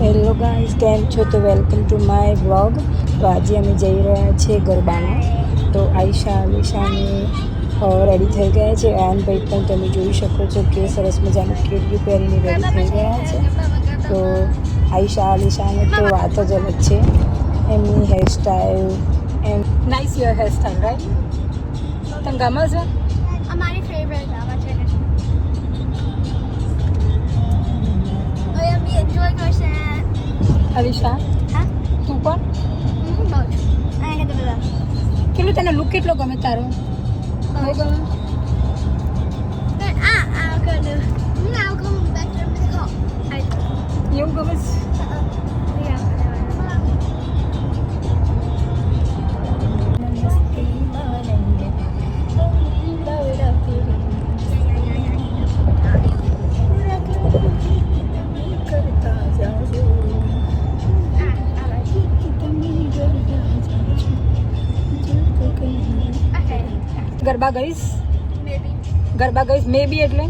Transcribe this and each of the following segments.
Hello guys કેમ છો? તો વેલકમ ટુ માય બ્લોગ તો આજે અમે જઈ રહ્યા છીએ ગરબામાં. તો આઈશા આલિશાને રેડી થઈ ગયા છે. આયનભાઈ પણ તમે જોઈ શકો છો કે સરસ મજાનું કેડિયું પહેરીને રેડી થઈ ગયા છે. તો આઈશા અલીશાને તો વાત જ અલગ છે. એમની હેરસ્ટાઈલ એમ નાઇસ યોર હેરસ્ટાઈલ રાઈટ તને ગમે છે અમારી ફેવરેટ અલિશા? હા? તું પણ કેટલું તને લુક કેટલો ગમે તારો? એવું ગમે છે? ગરબા ગઈશ? ગરબા ગઈશ? મે બી એટલે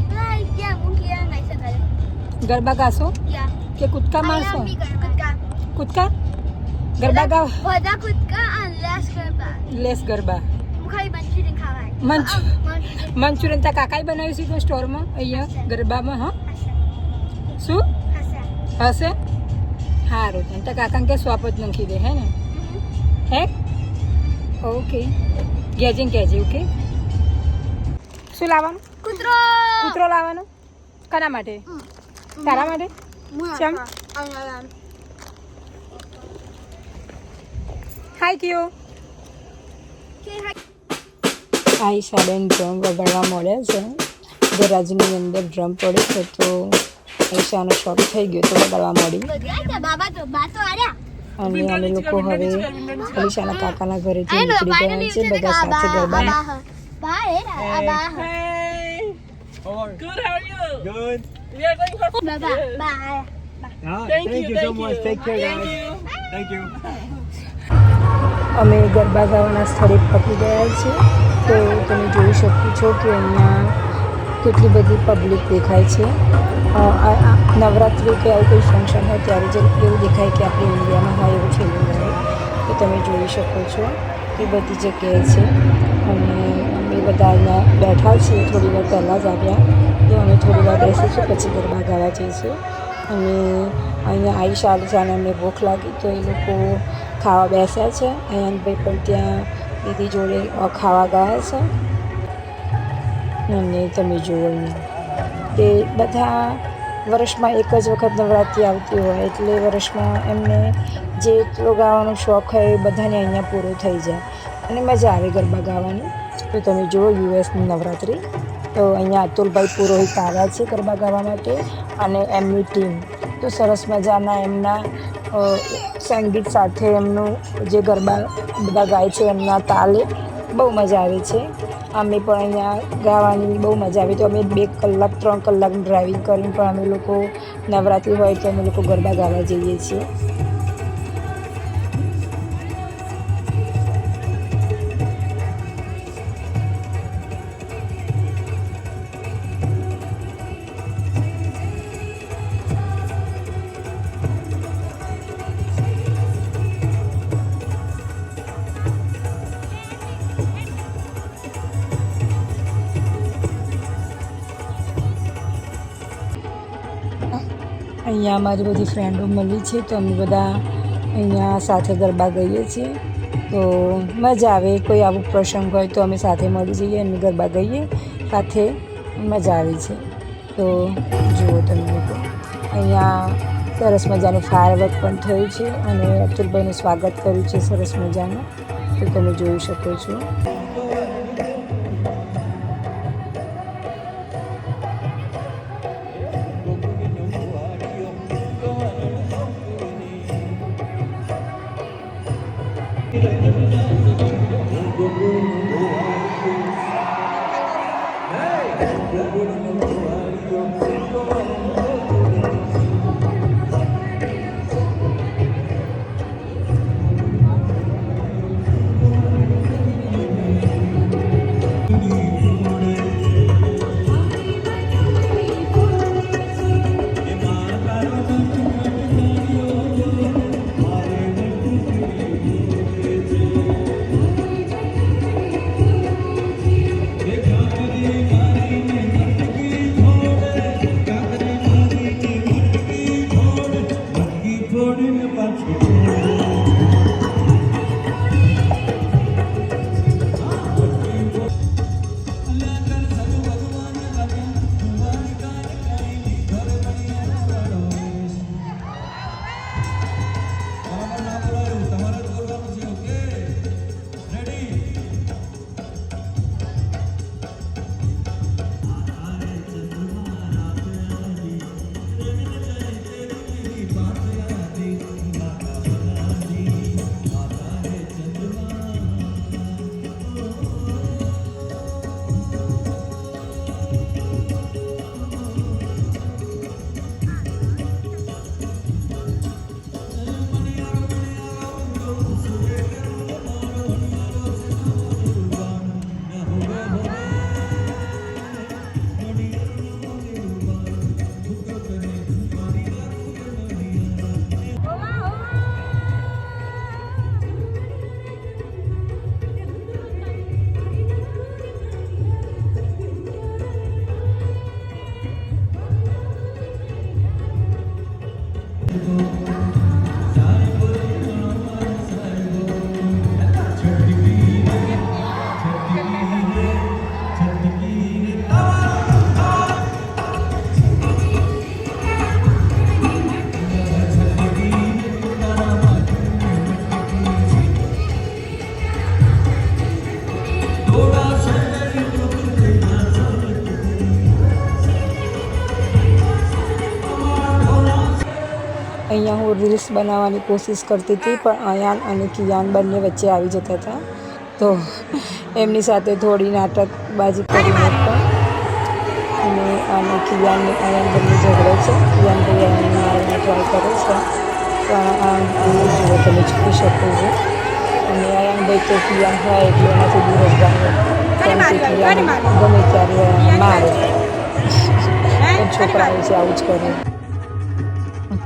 ગરબા ગાશો? કે કૂદકા મારશો? કૂદકા. ગરબા ગાવ? બધા કૂદકા unless garba. Less garba. Manchurian તા કાકાએ બનાવ્યું છે કોઈ સ્ટોરમાં? અહીંયા ગરબામાં હા? શું? હશે. સારું ત્યાં તો કાકાને કે સ્વાપ જ નાખી દે હે ને? હે? ઓકે. ગેજિંગ કહેજે ઓકે? શું લાવવાનું? કૂતરો. કૂતરો લાવવાનો? કના માટે? તારા માટે? ચમ. હાય કયો આઈશા બેન ડ્રમ વગાડવા મળ્યા છે. ગરાજની અંદર ડ્રમ પડે છે તો આઈશાનો શોખ થઈ ગયો તો વગાડવા મળી બાબા તો બા તો આર્યા. અને અમે લોકો હવે અલીશાના કાકાના ઘરેથી નીકળી ગયા છે બધા સાથે ગરબા બા એ Hey. Good, how are you? Good. We are going for bye. Bye. Ah, Thank, you, so thank much. Take care, Thank guys. you. Thank you. અમે ગરબા ગાવાના સ્થળે પહોંચી ગયા છે તો તમે જોઈ શકો છો કે અહીંયા કેટલી બધી પબ્લિક દેખાય છે નવરાત્રિ કે આવું કોઈ ફંક્શન હોય ત્યારે જે એવું દેખાય કે આપણે ઇન્ડિયામાં હોય એવું ફિલિંગ આવે તો તમે જોઈ શકો છો એ બધી જગ્યાએ છે અને અમે બધા અહીંયા બેઠા છીએ, થોડી વાર પહેલાં જ આવ્યા. તો અમે થોડી વાર બેસીશું પછી ગરબા ગાવા જઈશું. અને અહીંયા આઈશા આલિશાને અમને ભૂખ લાગી, તો એ લોકો ખાવા બેસ્યા છે. અયાનભાઈ પણ ત્યાં દીદી જોડે ખાવા ગયા છે. અને તમે જુઓ કે બધા વર્ષમાં એક જ વખત નવરાત્રિ આવતી હોય, એટલે વર્ષમાં એમને જે એટલો ગાવાનો શોખ હોય એ બધાને અહીંયા પૂરો થઈ જાય. અને મજા આવે ગરબા ગાવાની. તો તમે જુઓ, યુએસની નવરાત્રિ. તો અહીંયા અતુલભાઈ પુરોહિત આવ્યા છે ગરબા ગાવા માટે અને એમની ટીમ. તો સરસ મજાના એમના સંગીત સાથે એમનું જે ગરબા બધા ગાય છે, એમના તાલે બહુ મજા આવે છે. અમે પણ અહીંયા ગાવાની બહુ મજા આવી. તો અમે બે કલાક, ત્રણ કલાક ડ્રાઇવિંગ કરીને પણ અમે લોકો નવરાત્રિ હોય તો અમે લોકો ગરબા ગાવા જઈએ છીએ. અહીંયા અમારી બધી ફ્રેન્ડો મળી છે તો અમે બધા અહીંયા સાથે ગરબા ગઈએ છીએ. તો મજા આવે, કોઈ આવું પ્રસંગ હોય તો અમે સાથે મળી જઈએ અને ગરબા ગઈએ. સાથે મજા આવે છે. તો જુઓ તમે લોકો. અહીંયા સરસ મજાનું ફાયરવર્ક પણ થયું છે અને અતુલભાઈનું સ્વાગત કર્યું છે સરસ મજાનું. તો તમે જોઈ શકો છો. Gracias. અહીંયા હું રીલ્સ બનાવવાની કોશિશ કરતી હતી, પણ અયાન અને કિયાન બંને વચ્ચે આવી જતા હતા. તો એમની સાથે થોડી નાટકબાજી કરી નાખતા અને અને કિયાનને અયાન બંને ઝઘડે છે. કિયાન ભાઈ અયાન મારવાનો ટ્રાય કરે છે. પણ આ જુઓ તમે જોઈ શકો છો. અને અયાનભાઈ તો કિયાન હોય એટલે એનાથી દૂર જ કિયાન ગમે ત્યારે મારે. છોકરાઓ છે આવું જ કરે.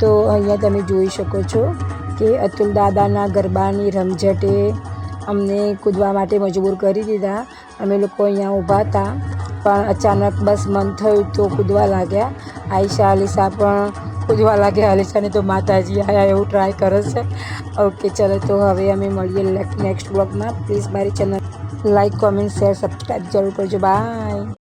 તો અહીંયા તમે જોઈ શકો છો કે અતુલ દાદાના ગરબાની રમઝટે અમને કૂદવા માટે મજબૂર કરી દીધા. અમે લોકો અહીંયા ઊભા હતા, પણ અચાનક બસ મન થયું તો કૂદવા લાગ્યા. આયશા અલીસા પણ કૂદવા લાગ્યા. અલીસાને તો માતાજી આયા એવું ટ્રાય કરે છે. ઓકે, ચલો તો હવે અમે મળીએ નેક્સ્ટ બ્લોગમાં પ્લીઝ મારી channel like comment share subscribe જરૂર કરજો. બાય